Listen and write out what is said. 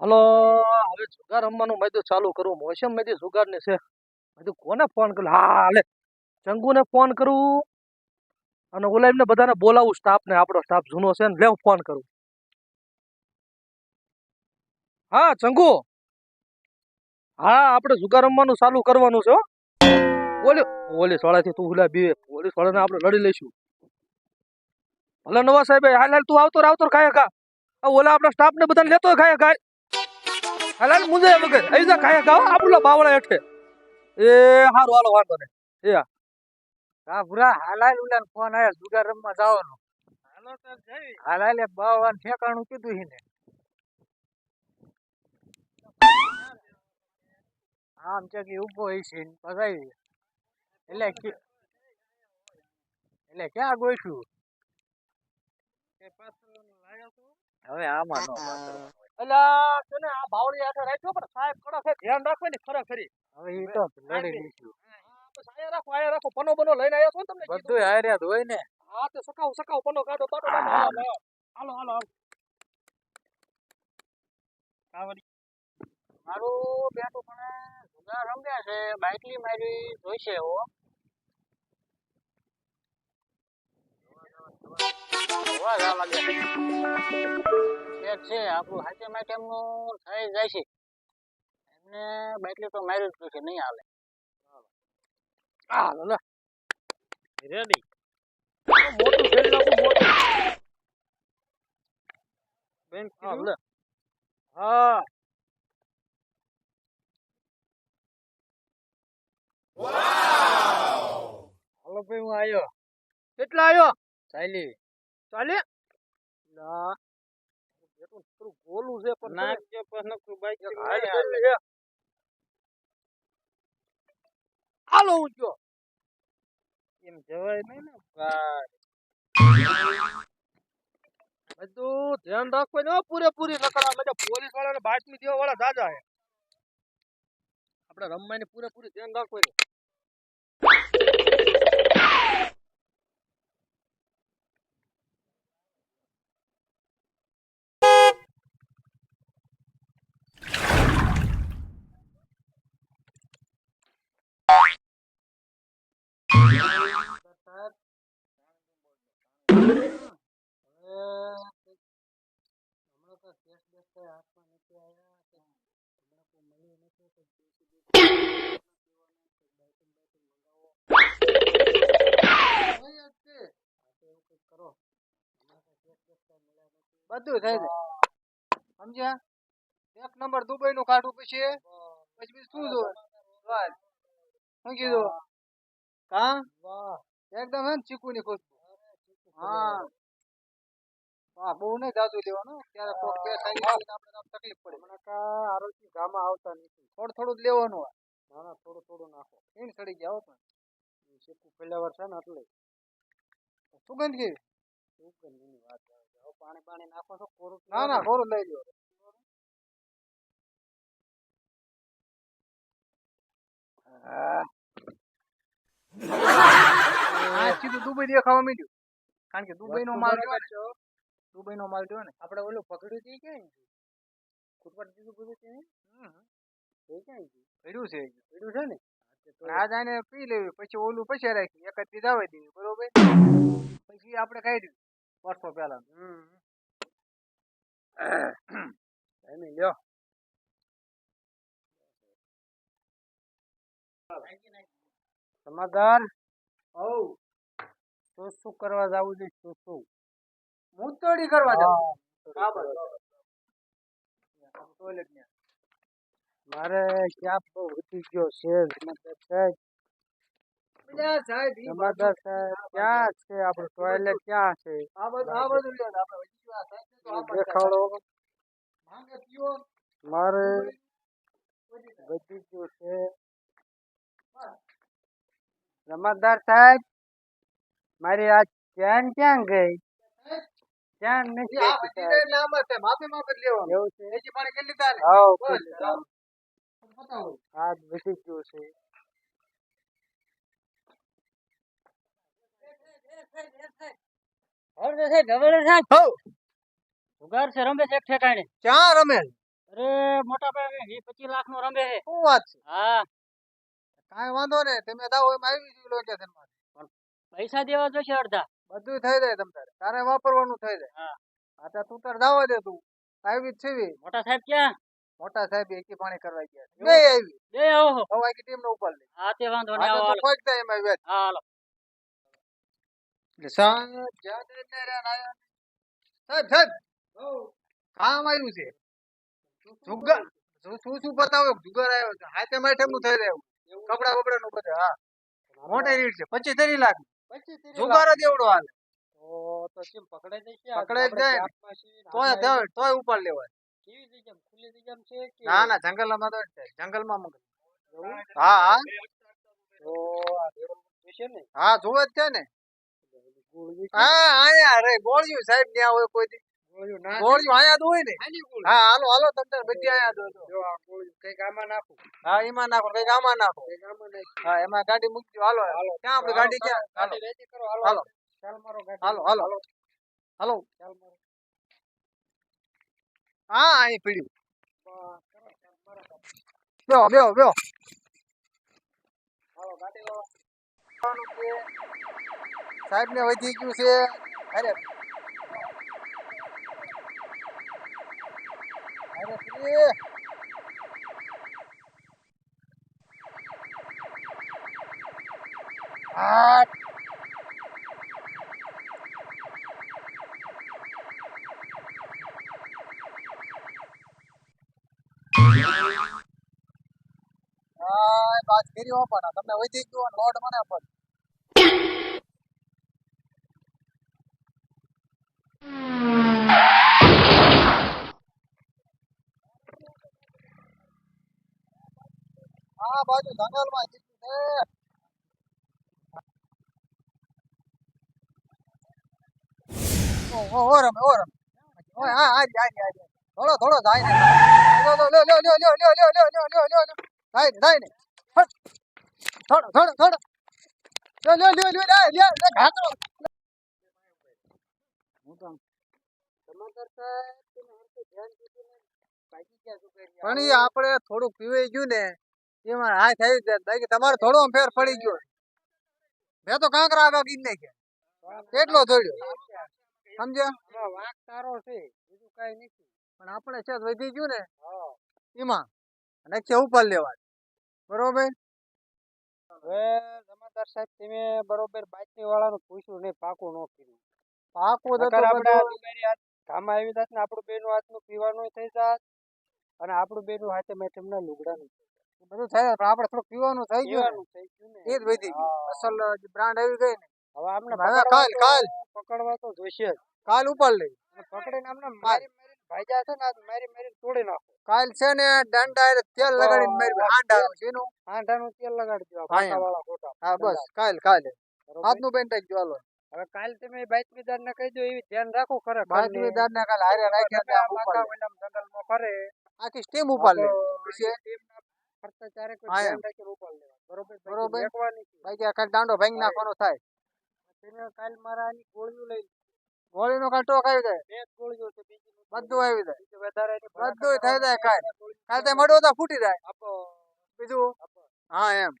Hello, હવે જુગાર રમવાનું મેં તો ચાલુ કરું મોસમ મેં જુગાર ને છે. મેં કોને ફોન કરું હા હાલે ચંગુને ફોન કરું. અને ઓલા એમને બધાને બોલાવું સ્ટાફ ને. આપણો સ્ટાફ જૂનો છે ને, લે ફોન કરું. હા, ચંગુ. હા, આપણે જુગાર રમવાનું ચાલુ કરવાનું છે ઓલી ઓલી સોળાથી તું હુલા બીવે ઓલી સોળાને આપણે લડી લઈશું. ભલે નવા સાહેબ હાલ હાલ, તું આવતો આવતો ખાય, ખા. ઓલા આપણા સ્ટાફ ને બધાને લેતો ખાય ખાય. હાલ હાલ મુંજે વગર આવી જા કાયા ખા આપણો બાવળા હેઠે. એ હારું હાલો વાંધો નહીં. એ હા ભૂરા હાલાલ ઉલા ફોન આયો જુગાર રમવા જવાનો. હાલાલે બાવાન ઠેકાણું કીધું હિને આમ ચકી ઊભો હશે ને પગાવી એટલે કે- એટલે ક્યાં ગોઈશું હવે આમાં નો પાછળ. અલા તને આ બાવળી હાથે રાખ્યો પણ સાહેબ કડક છે ધ્યાન રાખો ને ખરેખરી હવે ઈ તો લડી લઈશું આયા રાખો આયા રાખો પનો બનો લઈને આવ્યો છો ને તમને. બધું જ હોય ને. હા તો સકાવ સકાવ પનો કાઢો કાઢો. હાલો હાલો. હાલો મારું બેટું પણ જુગા રમ્યા છે બાઇકલી મારી જોઈશે હો. જવા લાગે. શેઠ છે આપણું હાથે માટે એમનું થઈ જાય છે. એમને બાઇકલી તો મારી જ છે નહીં હાલે. હાલો લે. રેડી મોટું ફેરી નાખું મોટું. બેન હા હા. હાલો ભાઈ હું આવ્યો કેટલા આવ્યો ચાલી ચાલી ના. થોડું ગોલું છે પણ નાક તને જે પણ નકરું બાઈક છે. હાલો ગયો. એમ જવાય નહીં ને ભાઈ. બધું ધ્યાન રાખવું ને હો પૂરેપૂરી આ બધા પોલીસ વાળાને બાતમી દેવા વાળા દાદા હે. આપણે રમવાની પૂરેપૂરી ધ્યાન રાખવું બધું થઈ જાય સમજ્યા એક નંબર દુબઈ નું કાઢવું પછી પછી બીજું શું જોવે બસ શું કીધું હા એકદમ હે ને ચીકુ ની ખુશ્બુ હા હા બહુ નહીં જાજુ લેવાનું. ત્યારે કોક જાય આપણે આમ તકલીફ પડે. મને કા આરોગ્ય ગામાં આવતા નથી. થોડું થોડું જ લેવાનું ના ના થોડું થોડું નાખો. ઈન સડી ગયા હો પણ. ચીકુ ફ્લેવર છે ને એટલે. સુગંધ કેવી સુગંધની વાત આવે હવે પાણી પાણી નાખો છો કોરું ના ના કોરું લઈ લ્યો હા. સીધું દુબઈ દેખાવા મળ્યું કારણ કે દુબઈ નો માલ રહ્યો ને દુબઈ નો માલ જો ને આપણે ઓલું પકડ્યું તે ક્યાં કુટપટ દીધું બધું તે એ ક્યાં પડ્યું છે. પડ્યું છે ને? આ જાણે પી લેવી પછી ઓલું પછી રાખી એક જ પીધા હોય દેવી બરોબર? પછી આપણે કાઢ્યું વર્ષો પહેલા. એની લ્યો. સમાધાન. ઓ તો શું કરવા જાવું છે? તો શું? મૂતોડી કરવા જાવું. ટોયલેટ ને મારે ક્યાં બહુ ગયો છે રમતદાર સાહેબ. સાહેબ ક્યાં છે આપણું ટોયલેટ ક્યાં છે? આ બધું આ બધું લ્યો આપણે. વધી ગયું. આ સાહેબ તો આ દેખાડો ધ્યાન નહીં માફી માફી લેવાનું. એવું કેટલી તારે હા બતાવો. આ છે. હર ઉગાર છે રમે છે ઠેકાણે. ક્યાં રમે? અરે મોટા ભાઈ 25 લાખ નો રમે છે. શું વાત છે? હા. કાઈ વાંધો ને તમે દાવ એમ આવી ગયું પણ પૈસા દેવા જોશે અડધા. બધું થઈ જાય તમ તારે. તારે વાપરવાનું થઈ જાય. હા. ત્યાં તું તારે દાવા દે તું. આવી જ છે મોટા સાહેબ ક્યાં? મોટા સાહેબ એકી પાણી કરવા ગયા છે. બે આવી. બે આવો હવે આખી ટીમ ને ઉપર લે. હા તે વાંધો નહીં. આવો કોઈક. દે એમાં વેત હા હાલો. સાહેબ જ્યાં દે ને રહ્યા ને. સાહેબ સાહેબ કામ આવ્યું છે. જુગાર શું શું બતાવો? જુગાર આવ્યો છે. હાથે માથે થઈ રહ્યું કપડા બપડા નું બધું હા. મોટી રીત છે. પચીસ ત્રીસ લાખ જુગાર જ એવડો હાલે. તો કેમ પકડાઈ જશે પકડાઈ જ જાય તોય તોય તોય ઉપર લેવાય કેવી જગ્યા? ખુલ્લી જગ્યામાં છે કે ના ના જંગલમાં તો જંગલમાં મોકલ હા હા. તો આ જોશે ને? હા જોવે જ છે ને. હા આયા રે ગોળિયું સાહેબ ત્યાં હોય કોઈ દી. ગોળિયું આયા હોય ને. હા હાલો હાલો તમે બધી આયા તો. જો આ ગોળીઓ કંઈક આમાં નાખું. હા એમાં નાખો કંઈક આમાં નાખો. કંઈક આમાં નાખું. હા એમાં ગાડી મૂકી હાલો હાલો. ક્યાં આપણી ગાડી ક્યાં? ગાડી ready કરો. હાલો હાલો. ચાલ મારો ગાડી. હાલો હાલો. હાલો. ચાલ મારો. હા અહીં પીડ્યું. બેહો બેહો બેહો. હાલો ગાડી સાહેબ ને વધી ગયું છે. અરે અરે શ્રી. આ આ વાત કરી પણ તમને વધી ગયો લોડ મને પણ આ બાજુ જંગલમાં જીતું છે ઓ ઓ રમે ઓ રમે ઓય હા હા જા જા જા થોડો થોડો જાય ને જાય ને જાય ને થોડો થોડો થોડો હું તો ધ્યાન દીધું. પણ ઈ આપણે થોડુંક પીવાઈ ગયું ને એમાં હા થઈ જાય બાકી તમારે થોડો ફેર પડી ગયો. મેં તો કાંકરા આગા ગીત નાખ્યા કેટલો દોડ્યો સમજ્યા? વાંક તારો છે. બીજું કાંઈ નથી. પણ આપણે છે વધી ગયું ને. એમાં અને કે ઉપર લેવા બરોબર? હવે જમાદાર સાહેબ તમે બરોબર બાકી વાળાનું પૂછ્યું નહીં પાકું ન કર્યું પાકું તો આપણે આવી જાત ને આપણું બેનું હાથનું પીવાનું થઈ જાત અને આપણું બેનું હાથે મેં એમના લુગડાનું બધું થાય પણ આપણે થોડું પીવાનું થઈ ગયું ને. ને. એ જ વધી ગયું. અસલ બ્રાન્ડ આવી ગઈ ને. હવે આમને હવે કાલ, કાલ. પકડવા તો જોઈશે કાલ ઉપર લઈ. પકડીને આમને મારી મારી ભાઈજા છે ને મારી મારી તોડી નાખો. કાલ છે ને દંડા તેલ લગાડીને મારી હાંડા શીનું આંધાનું તેલ લગાડી દો ફાટા વાળા ફોટા હા બસ. કાલ કાલે? હાથનું બેન ટાઈક હાલો. હવે કાલ તમે બાતમીદાર ને કહી દો એવી ધ્યાન રાખો ખરેખર બાતમીદાર ને કાલ હારે રાખ્યા જંગલ જંગલમાં ફરે. આખી સ્ટીમ ઉપાડ લે સ્ટીમ ટીમના ફરતા ચારે કોઈ ધ્યાન રાખીને ઉપર લેવા. બરોબર બરોબર. મેકવાની છે. બાકી આ દાંડો ભાંગી નાખવાનો થાય તેને કાલ મારા આની ગોળીઓ લઈ. ગોળીનો કાંટો આવી જાય બે ગોળીઓ છે બીજી બધું આવી જાય વધારાની ભલામણ થઈ જાય કાલ. કાલ તે મળો તો ફૂટી જાય આપો બીજું હા એમ